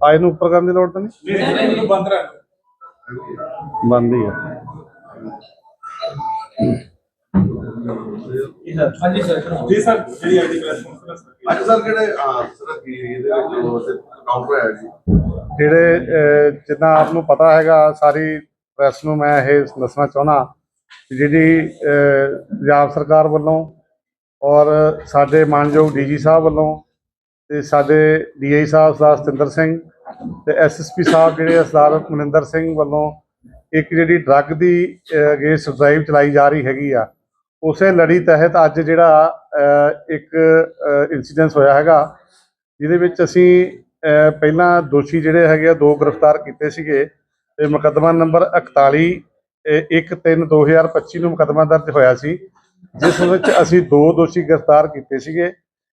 ਆਏ ਨੂੰ ਉੱਪਰ ਕਰਨ ਦੀ ਲੋੜ ਤਾਂ ਨਹੀਂ? ਨਹੀਂ ਬੰਦ ਰੱਖ ਬੰਦ ਹੀ ਆ ਹਾਂਜੀ ਸਰ ਅੱਜ ਸਰ ਕਿਹੜੇ ਸਰ ਕੀ ਇਹਦੇ ਵਿੱਚ ਕਾਊਂਟਰ ਆਇਆ ਜੀ? ਜਿਹੜੇ ਅਹ, ਜਿੱਦਾਂ ਆਪ ਨੂੰ ਪਤਾ ਹੈਗਾ ਸਾਰੀ ਪ੍ਰੈਸ ਨੂੰ ਮੈਂ ਇਹ ਦੱਸਣਾ ਚਾਹੁੰਦਾ ਕਿ ਜਿਹੜੀ ਅਹ, ਪੰਜਾਬ ਸਰਕਾਰ ਵੱਲੋਂ ਔਰ ਸਾਡੇ ਮਾਨਯੋਗ ਡੀਜੀ ਸਾਹਿਬ ਵੱਲੋਂ ਤੇ ਸਾਡੇ ਡੀਆਈ ਸਾਹਿਬ ਸਰਦਾਰ ਸਤਿੰਦਰ ਸਿੰਘ ਤੇ ਐਸਐਸਪੀ ਸਾਹਿਬ ਜਿਹੜੇ ਸਰਦਾਰ ਮਨਿੰਦਰ ਸਿੰਘ ਵੱਲੋਂ ਇੱਕ ਜਿਹੜੀ ਡਰੱਗ ਦੀ ਅਗੇਂਸਟ ਡਰਾਈਵ ਚਲਾਈ ਜਾ ਰਹੀ ਹੈਗੀ ਆ, ਉਸੇ ਲੜੀ ਤਹਿਤ ਅੱਜ ਜਿਹੜਾ ਇੱਕ ਇਨਸੀਡੈਂਸ ਹੋਇਆ ਹੈਗਾ, ਜਿਹਦੇ ਵਿੱਚ ਅਸੀਂ ਪਹਿਲਾਂ ਦੋਸ਼ੀ ਜਿਹੜੇ ਹੈਗੇ ਆ, ਦੋ ਗ੍ਰਿਫਤਾਰ ਕੀਤੇ ਸੀਗੇ ਤੇ ਮੁਕੱਦਮਾ ਨੰਬਰ 41 1/3/2025 ਨੂੰ ਮੁਕੱਦਮਾ ਦਰਜ ਹੋਇਆ ਸੀ, ਜਿਸ ਵਿੱਚ ਅਸੀਂ ਦੋ ਦੋਸ਼ੀ ਗ੍ਰਿਫਤਾਰ ਕੀਤੇ ਸੀਗੇ।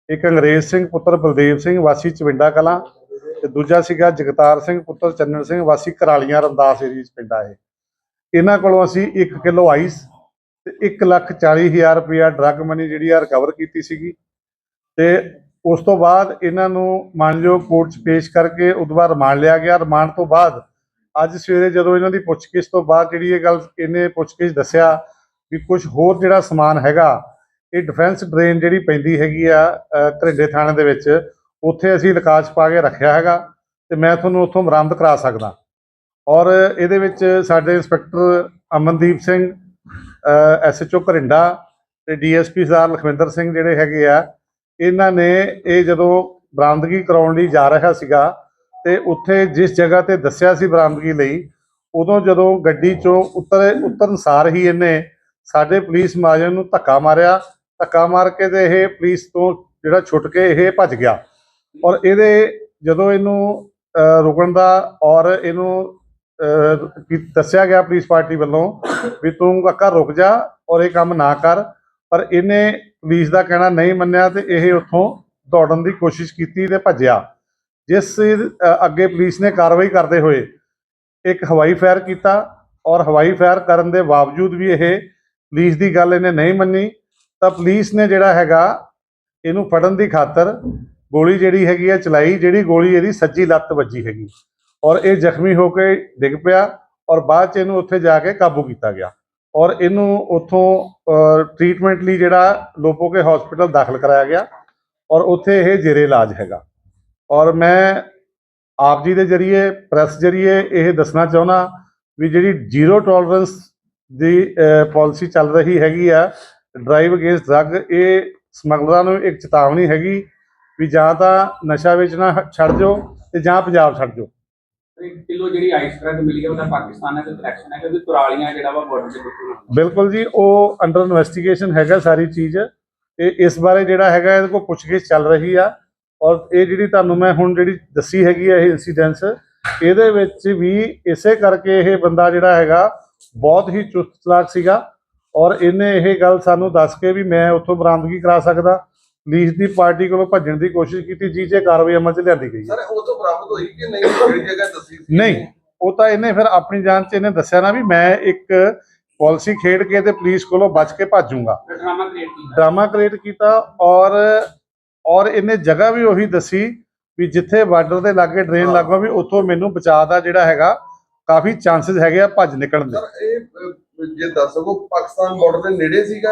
ਇੱਕ ਅੰਗਰੇਜ਼ ਸਿੰਘ ਪੁੱਤਰ ਬਲਦੇਵ ਸਿੰਘ, ਵਾਸੀ ਚਵਿੰਡਾ ਕਲਾਂ ਤੇ ਦੂਜਾ ਸੀਗਾ ਜਗਤਾਰ ਸਿੰਘ ਪੁੱਤਰ ਚੰਨਣ ਸਿੰਘ, ਵਾਸੀ ਕਰਾਲੀਆਂ ਰਮਦਾਸ ਏਰੀਆ ਚ ਪਿੰਡ ਇਹ। ਇਹਨਾਂ ਕੋਲੋਂ ਅਸੀਂ 1 ਕਿਲੋ ਆਈਸ ਤੇ 1 ਲੱਖ 40 ਹਜ਼ਾਰ ਰੁਪਇਆ ਡਰੱਗ ਮਨੀ ਜਿਹੜੀ ਆ ਰਿਕਵਰ ਕੀਤੀ ਸੀਗੀ ਤੇ ਉਸ ਤੋਂ ਬਾਅਦ ਇਹਨਾਂ ਨੂੰ ਮਾਨਯੋਗ ਕੋਰਟ 'ਚ ਪੇਸ਼ ਕਰਕੇ ਉਦੋਂ ਬਾਅਦ ਰਿਮਾਂਡ ਲਿਆ ਗਿਆ। ਰਿਮਾਂਡ ਤੋਂ ਬਾਅਦ ਅੱਜ ਸਵੇਰੇ ਜਦੋਂ ਇਹਨਾਂ ਦੀ ਪੁੱਛਗਿੱਛ ਤੋਂ ਬਾਅਦ ਜਿਹੜੀ ਇਹ ਗੱਲ ਇਹਨੇ ਪੁੱਛਗਿੱਛ ਦੱਸਿਆ ਵੀ ਕੁਝ ਹੋਰ ਜਿਹੜਾ ਸਮਾਨ ਹੈਗਾ ਇਹ ਡਿਫੈਂਸ ਡਰੇਨ ਜਿਹੜੀ ਪੈਂਦੀ ਹੈਗੀ ਆ ਅ, ਘਰਿੰਡੇ ਥਾਣੇ ਦੇ ਵਿੱਚ ਉੱਥੇ ਅਸੀਂ ਲਕਾਸ਼ ਪਾ ਕੇ ਰੱਖਿਆ ਹੈਗਾ ਤੇ ਮੈਂ ਤੁਹਾਨੂੰ ਉੱਥੋਂ ਬਰਾਮਦ ਕਰਾ ਸਕਦਾ। ਔਰ ਇਹਦੇ ਵਿੱਚ ਸਾਡੇ ਇੰਸਪੈਕਟਰ ਅਮਨਦੀਪ ਸਿੰਘ ਐਸਐਚਓ ਘਰਿੰਡਾ ਤੇ ਡੀਐਸਪੀ ਸਰਦਾਰ ਲਖਵਿੰਦਰ ਸਿੰਘ ਜਿਹੜੇ ਹੈਗੇ ਆ ਇਹਨਾਂ ਨੇ ਇਹ ਜਦੋਂ ਬਰਾਮਦਗੀ ਕਰਾਉਣ ਲਈ ਜਾ ਰਿਹਾ ਸੀਗਾ ਤੇ ਉੱਥੇ ਜਿਸ ਜਗ੍ਹਾ ਤੇ ਦੱਸਿਆ ਸੀ ਬਰਾਮਦਗੀ ਲਈ ਉਦੋਂ ਜਦੋਂ ਗੱਡੀ ਚੋਂ ਉਤਰ ਉਤਰਨ ਸਾਰ ਹੀ ਇਹਨੇ ਸਾਡੇ ਪੁਲਿਸ ਮੁਲਾਜ਼ਮ ਨੂੰ ਧੱਕਾ ਮਾਰਿਆ ਧੱਕਾ ਮਾਰ ਕੇ ਤੇ ਇਹ ਪੁਲਿਸ ਤੋਂ ਜਿਹੜਾ ਛੁੱਟ ਕੇ ਇਹ ਭੱਜ ਗਿਆ। ਔਰ ਇਹਦੇ ਜਦੋਂ ਇਹਨੂੰ ਰੁਕਣ ਦਾ ਔਰ ਇਹਨੂੰ ਦੱਸਿਆ ਗਿਆ ਪੁਲਿਸ ਪਾਰਟੀ ਵੱਲੋਂ ਵੀ ਤੂੰ ਕਾਕਾ ਰੁਕ ਜਾ ਔਰ ਇਹ ਕੰਮ ਨਾ ਕਰ। ਪਰ ਇਹਨੇ ਪੁਲਿਸ ਦਾ ਕਹਿਣਾ ਨਹੀਂ ਮੰਨਿਆ ਤੇ ਇਹ ਉੱਥੋਂ ਦੌੜਨ ਦੀ ਕੋਸ਼ਿਸ਼ ਕੀਤੀ ਤੇ ਭੱਜਿਆ। ਜਿਸ ਅੱਗੇ ਪੁਲਿਸ ਨੇ ਕਾਰਵਾਈ ਕਰਦੇ ਹੋਏ ਇੱਕ ਹਵਾਈ ਫਾਇਰ ਕੀਤਾ ਔਰ ਹਵਾਈ ਫਾਇਰ ਕਰਨ ਦੇ ਬਾਵਜੂਦ ਵੀ ਇਹ ਪੁਲਿਸ ਦੀ ਗੱਲ ਇਹਨੇ ਨਹੀਂ ਮੰਨੀ। ਤਾਂ ਪੁਲਿਸ ਨੇ ਜਿਹੜਾ ਹੈਗਾ, ਇਹਨੂੰ ਫੜਨ ਦੀ ਖਾਤਰ ਗੋਲੀ ਜਿਹੜੀ ਹੈਗੀ ਆ ਚਲਾਈ, ਜਿਹੜੀ ਗੋਲੀ ਇਹਦੀ ਸੱਜੀ ਲੱਤ ਵੱਜੀ ਹੈਗੀ। ਔਰ ਇਹ ਜ਼ਖਮੀ ਹੋ ਕੇ ਡਿੱਗ ਪਿਆ ਔਰ ਬਾਅਦ ਚ ਇਹਨੂੰ ਉੱਥੇ ਜਾ ਕੇ ਕਾਬੂ ਕੀਤਾ ਗਿਆ। ਔਰ ਇਹਨੂੰ ਉੱਥੋਂ ਟ੍ਰੀਟਮੈਂਟ ਲਈ ਜਿਹੜਾ ਲੋਪੋਕੇ ਹਸਪੀਟਲ ਦਾਖਲ ਕਰਾਇਆ ਗਿਆ ਔਰ ਉੱਥੇ ਇਹ ਜੇਰੇ ਇਲਾਜ ਹੈਗਾ। ਔਰ ਮੈਂ ਆਪ ਜੀ ਦੇ ਜਰੀਏ ਪ੍ਰੈਸ ਜਰੀਏ ਇਹ ਦੱਸਣਾ ਚਾਹੁੰਦਾ ਵੀ ਜਿਹੜੀ ਜ਼ੀਰੋ ਟੋਲਰੈਂਸ ਦੀ ਪਾਲਿਸੀ ਚੱਲ ਰਹੀ ਹੈਗੀ ਆ ਡਰਾਈਵ ਅਗੇਂਸਟ ਡਰੱਗ ਇਹ ਸਮਗਲਰਾਂ ਨੂੰ ਇੱਕ ਚੇਤਾਵਨੀ ਹੈਗੀ ਵੀ ਜਾਂ ਤਾਂ ਨਸ਼ਾ ਵੇਚਣਾ ਛੱਡ ਜਾਓ ਤੇ ਜਾਂ ਪੰਜਾਬ ਛੱਡ ਜਾਓ ਇੱਕ ਕਿਲੋ ਜਿਹੜੀ ਆਈਸ ਕਰੰਟ ਮਿਲੀ ਹੈ ਉਹਦਾ ਪਾਕਿਸਤਾਨ ਨਾਲ ਕਨੈਕਸ਼ਨ ਹੈ ਕਿਉਂਕਿ ਤੁਰਾਲੀਆਂ ਜਿਹੜਾ ਵਾ ਬਾਰਡਰ ਦੇ ਬਿਲਕੁਲ ਬਿਲਕੁਲ ਜੀ ਉਹ ਅੰਡਰ ਇਨਵੈਸਟੀਗੇਸ਼ਨ ਹੈਗਾ ਸਾਰੀ ਚੀਜ਼। ਇਹ ਇਸ ਬਾਰੇ ਜਿਹੜਾ ਹੈਗਾ ਇਹਦੇ ਕੋਲ ਪੁੱਛਗਿੱਛ ਚੱਲ ਰਹੀ ਆ। ਔਰ ਇਹ ਜਿਹੜੀ ਤੁਹਾਨੂੰ ਮੈਂ ਹੁਣ ਜਿਹੜੀ ਦੱਸੀ ਹੈਗੀ ਆ ਇਹ ਇਨਸੀਡੈਂਸ ਇਹਦੇ ਵਿੱਚ ਵੀ ਇਸੇ ਕਰਕੇ ਇਹ ਬੰਦਾ ਜਿਹੜਾ ਹੈਗਾ ਬਹੁਤ ਹੀ ਚੁਸਤ ਚਲਾਕ ਸੀਗਾ। ਔਰ ਇਹਨੇ ਇਹ ਗੱਲ ਸਾਨੂੰ ਦੱਸ ਕੇ ਵੀ ਮੈਂ ਉੱਥੋਂ ਬਰਾਮਦਗੀ ਕਰਾ ਸਕਦਾ। ਪੁਲਿਸ ਦੀ ਪਾਰਟੀ ਕੋਲੋਂ ਭੱਜਣ ਦੀ ਕੋਸ਼ਿਸ਼ ਕੀਤੀ ਜੀ ਜੇ ਕਾਰਵਾਈ ਅਮਲ 'ਚ ਲਿਆਂਦੀ ਗਈ ਸਰ ਉਹ ਤੋਂ ਬਰਾਮਦ ਹੋਈ ਕਿ ਨਹੀਂ? ਜਿਹੜੀ ਜਗ੍ਹਾ ਦੱਸੀ ਸੀ। ਨਹੀਂ ਉਹ ਤਾਂ ਇਹਨੇ ਫਿਰ ਆਪਣੀ ਜਾਨ 'ਚ ਇਹਨੇ ਦੱਸਿਆ ਨਾ ਵੀ ਮੈਂ ਇੱਕ ਪਾਲਿਸੀ ਖੇਡ ਕੇ ਤੇ ਪੁਲਿਸ ਕੋਲੋਂ ਬਚ ਕੇ ਭਾਜੂਗਾ। ਡਰਾਮਾ ਕ੍ਰੀਏਟ ਕੀਤਾ। ਡਰਾਮਾ ਕ੍ਰੀਏਟ ਕੀਤਾ ਔਰ ਔਰ ਇਹਨੇ ਜਗ੍ਹਾ ਵੀ ਉਹੀ ਦੱਸੀ ਵੀ ਜਿੱਥੇ ਬਾਰਡਰ ਦੇ ਲਾਗੇ ਡਰੇਨ ਲੱਗੋ ਵੀ ਉੱਥੋਂ ਮੈਨੂੰ ਬਚਾਅ ਦਾ ਜਿਹੜਾ ਹੈਗਾ ਕਾਫੀ ਚਾਂਸਸ ਹੈਗੇ ਆ ਭੱਜ ਨਿਕਲਣ ਦੇ। ਸਰ ਇਹ ਜੇ ਦੱਸ ਸਕੋ ਪਾਕਿਸਤਾਨ ਬਾਰਡਰ ਦੇ ਨੇੜੇ ਸੀਗਾ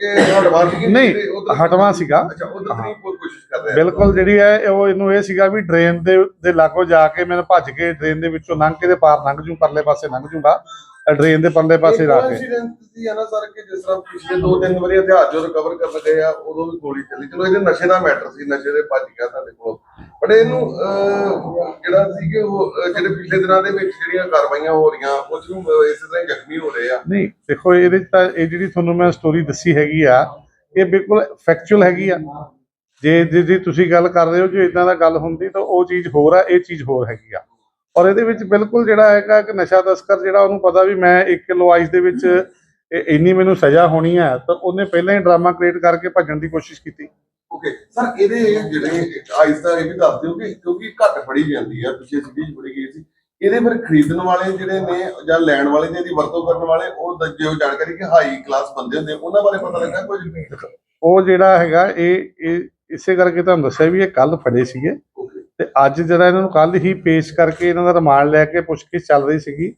ਕਿ ਹਟਵਾ ਸੀ ਨਹੀਂ, ਹਟਵਾਂ ਸੀਗਾ। ਅੱਛਾ ਉਧਰ ਨਹੀਂ ਕੋਈ ਕੋਸ਼ਿਸ਼ ਕਰ ਰਿਹਾ। ਬਿਲਕੁਲ ਜਿਹੜੀ ਹੈ ਉਹ ਇਹਨੂੰ ਇਹ ਸੀਗਾ ਵੀ ਡਰੇਨ ਦੇ ਦੇ ਲਾਗੋ ਜਾ ਕੇ ਮੈਨੂੰ ਭੱਜ ਕੇ ਡਰੇਨ ਦੇ ਵਿੱਚੋਂ ਲੰਘ ਕੇ ਤੇ ਪਾਰ ਲੰਘ ਜੂ ਪਰਲੇ ਪਾਸੇ ਲੰਘ ਜੂਗਾ। ਡਰੇਨ ਦੇ ਪਰਲੇ ਪਾਸੇ ਲਾ ਕੇ। ਇਨਸੀਡੈਂਟ ਸੀ ਹੈ ਨਾ ਸਰ ਕਿ ਜਿਸ ਤਰ੍ਹਾਂ ਪਿਛਲੇ ਦੋ ਤਿੰਨ ਵਾਰੀ ਹਥਿਆਰ ਜੋ ਰਿਕਵਰ ਕਰਨ ਗਏ ਆ ਉਦੋਂ ਵੀ ਗੋਲੀ ਚੱਲੀ। ਚਲੋ ਇਹਦੇ ਨਸ਼ੇ ਦਾ ਮੈਟਰ ਸੀ ਨਸ਼ੇ ਦੇ ਭੱਜ ਗਿਆ ਤੁਹਾਡੇ ਕੋਲ। ਬਟ ਇਹਨੂੰ ਜਿਹੜਾ ਸੀ ਕਿ ਉਹ ਜਿਹੜੇ ਪਿਛਲੇ ਦਿਨਾਂ ਦੇ ਵਿੱਚ ਜਿਹੜੀਆਂ ਕਾਰਵਾਈਆਂ ਹੋ ਰਹੀਆਂ ਉਹ 'ਚ ਇਸੇ ਤਰ੍ਹਾਂ ਜ਼ਖਮੀ ਹੋ ਰਹੇ ਆ। ਨਹੀਂ, ਦੇਖੋ, ਇਹਦੇ ਤਾਂ ਇਹ ਜਿਹੜੀ ਤੁਹਾਨੂੰ ਮੈਂ ਸਟੋਰੀ ਦੱਸੀ ਹੈਗੀ ਆ, ਇਹ ਬਿਲਕੁਲ ਫੈਕਚੁਅਲ ਹੈਗੀ ਆ। ਜੇ ਜੇ ਤੁਸੀਂ ਗੱਲ ਕਰ ਰਹੇ ਹੋ, ਜੇ ਇਦਾਂ ਦਾ ਗੱਲ ਹੁੰਦੀ ਤਾਂ ਉਹ ਚੀਜ਼ ਹੋਰ ਆ, ਇਹ ਚੀਜ਼ ਹੋਰ ਹੈਗੀ ਆ। ਔਰ ਇਹਦੇ ਵਿੱਚ ਬਿਲਕੁਲ ਜਿਹੜਾ ਹੈਗਾ ਕਿ ਨਸ਼ਾ ਤਸਕਰ, ਜਿਹੜਾ ਉਹਨੂੰ ਪਤਾ ਵੀ ਮੈਂ 1 ਕਿਲੋ ਆਈਸ ਦੇ ਵਿੱਚ ਇੰਨੀ ਮੈਨੂੰ ਸਜ਼ਾ ਹੋਣੀ ਹੈ ਤਾਂ ਉਹਨੇ ਪਹਿਲਾਂ ਹੀ ਡਰਾਮਾ ਕ੍ਰੀਏਟ ਕਰਕੇ ਭੱਜਣ ਦੀ ਕੋਸ਼ਿਸ਼ ਕੀਤੀ। ਓਕੇ ਸਰ ਇਹਦੇ ਜਿਹੜੇ ਆਈਸ ਦਾ ਇਹ ਵੀ ਦੱਸ ਦਿਓ ਕਿ ਕਿਉਂਕਿ ਘੱਟ ਫੜੀ ਜਾਂਦੀ ਆ ਪਿੱਛੇ ਸਿੱਧੀ ਫੜੀ ਗਈ ਸੀ। ਇਹਦੇ ਫਿਰ ਖਰੀਦਣ ਵਾਲੇ ਜਿਹੜੇ ਨੇ ਜਾਂ ਲੈਣ ਵਾਲੇ ਨੇ ਇਹਦੀ ਵਰਤੋਂ ਕਰਨ ਵਾਲੇ ਉਹ ਜੋ ਜਾਣਕਾਰੀ ਕਿ ਹਾਈ ਕਲਾਸ ਬੰਦੇ ਹੁੰਦੇ ਉਹਨਾਂ ਬਾਰੇ ਪਤਾ ਲੱਗਾ ਕੁਝ? ਉਹ ਜਿਹੜਾ ਹੈਗਾ ਇਹ ਇਹ ਇਸੇ ਕਰਕੇ ਤੁਹਾਨੂੰ ਦੱਸਿਆ ਵੀ ਇਹ ਕੱਲ ਫੜੇ ਸੀਗੇ। ਤੇ ਅੱਜ ਜਿਹੜਾ ਇਹਨਾਂ ਨੂੰ ਕੱਲ ਹੀ ਪੇਸ਼ ਕਰਕੇ ਇਹਨਾਂ ਦਾ ਰਿਮਾਂਡ ਲੈ ਕੇ ਪੁੱਛਗਿੱਛ ਚੱਲ ਰਹੀ ਸੀਗੀ।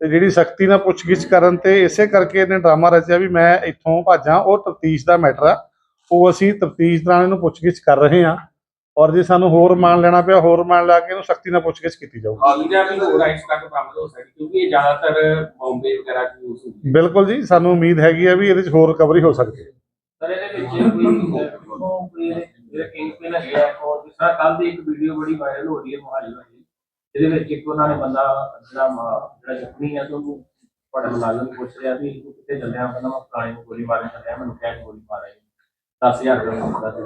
ਤੇ ਜਿਹੜੀ ਸਖਤੀ ਨਾਲ ਪੁੱਛਗਿੱਛ ਕਰਨ ਤੇ ਇਸੇ ਕਰਕੇ ਇਹਨੇ ਡਰਾਮਾ ਰਚਿਆ ਵੀ ਮੈਂ ਇੱਥੋਂ ਭਾਜਾਂ ਉਹ ਤਫਤੀਸ਼ ਦਾ ਮੈਟਰ ਆ। ਉਹ ਅਸੀਂ ਤਫਤੀਸ਼ ਦੌਰਾਨ ਇਹਨੂੰ ਪੁੱਛਗਿੱਛ ਕਰ ਰਹੇ ਹਾਂ ਔਰ ਜੇ ਸਾਨੂੰ ਹੋਰ ਰਿਮਾਂਡ ਲੈਣਾ ਪਿਆ ਹੋਰ ਰਿਮਾਂਡ ਲਾ ਕੇ ਇਹਨੂੰ ਸਖਤੀ ਨਾਲ ਪੁੱਛਗਿੱਛ ਕੀਤੀ ਜਾਊਗੀ ਹਾਲੀਆ ਵੀ ਹੋਰ ਆਈਸਟ੍ਰੈਕ ਬਰਾਮਦ ਹੋ ਸਕਦੀ ਕਿਉਂਕਿ ਇਹ ਜ਼ਿਆਦਾਤਰ ਬੰਬੇ ਵਗੈਰਾ ਚ ਯੂਜ਼ ਹੁੰਦੀ ਬਿਲਕੁਲ ਜੀ ਸਾਨੂੰ ਉਮੀਦ ਹੈਗੀ ਆ ਵੀ ਇਹਦੇ 'ਚ ਹੋਰ ਰਿਕਵਰੀ ਹੋ ਸਕਦੀ ਹੈ। ਸਰ ਇਹਦੇ ਵਿੱਚ ਕੋਈ ਜਿਹੜਾ ਕਿੰਗ ਪਿਨ ਹੈ ਔਰ ਜਿਸ ਕੱਲ ਦੀ ਇੱਕ ਵੀਡੀਓ ਬੜੀ ਵਾਇਰਲ ਹੋ ਰਹੀ ਹੈ ਮੋਹਾਲੀ ਵਾਲੀ ਜਿਹਦੇ ਵਿੱਚ ਇੱਕ ਉਹਨਾਂ ਨੇ ਬੰਦਾ ਜਿਹੜਾ ਜਿਹੜਾ ਜ਼ਖਮੀ ਹੈ ਤੇ ਉਹਨੂੰ ਬੜਾ ਮੁਲਾਜ਼ਮ ਪੁੱਛ ਰਿਹਾ ਵੀ ਤੂੰ ਕਿੱਥੇ ਚੱਲਿਆ? ਕਹਿੰਦਾ ਮੈਂ ਫਲਾਣੇ ਨੂੰ ਗੋਲੀ ਮਾਰਨ ਚੱਲਿਆ ਮੈਨੂੰ ਕਹਿ ਗੋਲੀ ਮਾਰ ਆਈ। 10000 ਰੁਪਏ ਮੰਗਦਾ ਸੀ।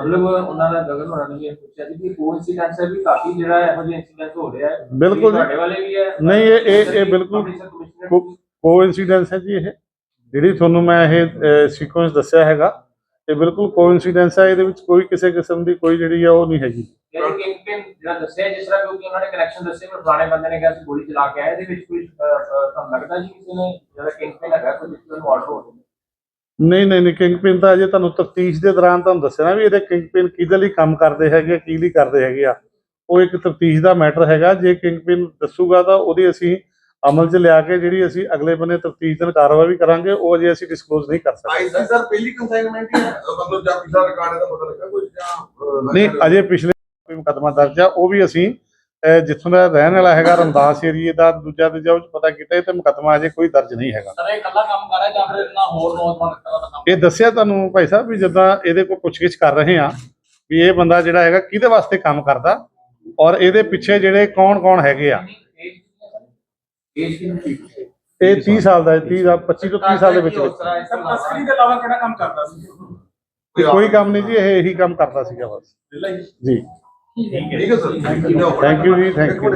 ਮਤਲਬ ਉਹਨਾਂ ਦਾ ਗਗਨ ਹੋਣਾ ਨੇ ਇਹ ਪੁੱਛਿਆ ਸੀ ਕਿ ਕੋਇਨਸੀਡੈਂਸ ਹੈ ਵੀ ਕਾਫੀ ਜਿਹੜਾ ਇਹੋ ਜਿਹੇ ਇਨਸੀਡੈਂਟ ਹੋ ਰਿਹਾ ਹੈ। ਬਿਲਕੁਲ। ਤੁਹਾਡੇ ਵਾਲੇ ਵੀ ਹੈ? ਨਹੀਂ, ਇਹ- ਇਹ- ਇਹ ਬਿਲਕੁਲ ਕੋ ਕੋਇਨਸੀਡੈਂਸ ਹੈ ਜੀ ਇਹ। ਜਿਹੜੀ ਤੁਹਾਨੂੰ ਮੈਂ ਇਹ ਸੀਕੁਐਂਸ ਦੱਸਿਆ ਹੈਗਾ ਇਹ ਬਿਲਕੁਲ ਕੋਇਨਸੀਡੈਂਸ ਹੈ। ਇਹਦੇ ਵਿੱਚ ਕੋਈ ਕਿਸੇ ਕਿਸਮ ਦੀ ਕੋਈ ਜਿਹੜੀ ਆ ਉਹ ਨਹੀਂ ਹੈਗੀ। ਯਾਨੀ ਕਿੰਗ ਪਿਨ ਜਿਹੜਾ ਦੱਸਿਆ ਜਿਸ ਤਰ੍ਹਾਂ ਕਿਉਂਕਿ ਉਹਨਾਂ ਨੇ ਕਨੈਕਸ਼ਨ ਦੱਸੇ ਪਰ ਪੁਰਾਣੇ ਬੰਦੇ ਨੇ ਕਿਹਾ ਸੀ ਗੋਲੀ ਚਲਾ ਕੇ ਆਏ ਇਹਦੇ ਵਿੱਚ ਕੋਈ ਤੁਹਾਨੂੰ ਲੱਗਦਾ ਜੀ ਕਿਸੇ ਨੇ ਜਿਹੜਾ ਕਿੰਗ ਪਿਨ ਹੈਗਾ ਕੋਈ ਜਿਸ ਨੂੰ ਆਰਡਰ ਹੋ? ਨਹੀਂ ਨਹੀਂ ਨਹੀਂ ਕਿੰਗਪਿਨ ਤਾਂ ਅਜੇ ਤੁਹਾਨੂੰ ਤਫਤੀਸ਼ ਦੇ ਦੌਰਾਨ ਤੁਹਾਨੂੰ ਦੱਸਿਆ ਨਾ ਵੀ ਇਹਦੇ ਕਿੰਗਪਿਨ ਕਿਹਦੇ ਲਈ ਕੰਮ ਕਰਦੇ ਹੈਗੇ ਕੀ ਲਈ ਕਰਦੇ ਹੈਗੇ ਆ। ਉਹ ਇੱਕ ਤਫਤੀਸ਼ ਦਾ ਮੈਟਰ ਹੈਗਾ ਜੇ ਕਿੰਗਪਿਨ ਦੱਸੂਗਾ ਤਾਂ ਉਹਦੀ ਅਸੀਂ ਅਮਲ 'ਚ ਲਿਆ ਕੇ ਜਿਹੜੀ ਅਸੀਂ ਅਗਲੇ ਬੰਨੇ ਤਫਤੀਸ਼ ਦੇ ਕਾਰਵਾਈ ਵੀ ਕਰਾਂਗੇ ਉਹ ਅਜੇ ਅਸੀਂ ਡਿਸਕਲੋਜ਼ ਨਹੀਂ ਕਰ ਸਕਦੇ ਆਈਸੀ ਸਰ ਪਹਿਲੀ ਕੰਸਾਈਨਮੈਂਟ ਹੀ ਮਤਲਬ ਜਾਂ ਪਿਛਲਾ ਰਿਕਾਰਡ ਦਾ ਪਤਾ ਲੱਗਾ ਕੋਈ ਜਾਂ ਨਹੀਂ ਅਜੇ ਪਿਛਲੇ ਕੋਈ ਮੁਕੱਦਮਾ ਦਰਜ ਆ ਉਹ ਵੀ ਅਸੀਂ ਜਿੱਥੋਂ ਦਾ ਰਹਿਣ ਵਾਲਾ ਹੈਗਾ ਰਮਦਾਸ ਏਰੀਏ ਦਾ ਦੂਜਾ ਤੇ ਉਹ 'ਚ ਪਤਾ ਕੀਤਾ ਇਹ ਤੇ ਮੁਕੱਦਮਾ ਅਜੇ ਕੋਈ ਦਰਜ ਨਹੀਂ ਹੈਗਾ। ਸਰ ਇਹ ਇਕੱਲਾ ਕੰਮ ਕਰ ਰਿਹਾ ਜਾਂ ਫਿਰ ਇਹਨਾਂ ਹੋਰ ਨੌਜਵਾਨ ਇਹ ਦੱਸਿਆ ਤੁਹਾਨੂੰ ਭਾਈ ਸਾਹਿਬ ਵੀ ਜਿੱਦਾਂ ਇਹਦੇ ਕੋਲ ਪੁੱਛਗਿੱਛ ਕਰ ਰਹੇ ਆ ਵੀ ਇਹ ਬੰਦਾ ਜਿਹੜਾ ਹੈਗਾ ਕਿਹਦੇ ਵਾਸਤੇ ਕੰਮ ਕਰਦਾ ਔਰ ਇਹਦੇ ਪਿੱਛੇ ਜਿਹੜੇ ਕੌਣ-ਕੌਣ ਹੈਗੇ ਆ। ਇਹ 30 ਸਾਲ ਦਾ ਹੈ 30 ਦਾ 25 ਤੋਂ 30 ਸਾਲ ਦੇ ਵਿੱਚ ਵਿੱਚ। ਸਰ ਤਸਕਰੀ ਦੇ ਇਲਾਵਾ ਕਿਹੜਾ ਕੰਮ ਕਰਦਾ ਸੀ? ਕੋਈ ਕੰਮ ਨਹੀਂ ਜੀ ਇਹ ਇਹੀ ਕੰਮ ਕਰਦਾ ਸੀਗਾ ਬਸ। ਜੀ। ठीक है सर थैंक यू जी थैंक यू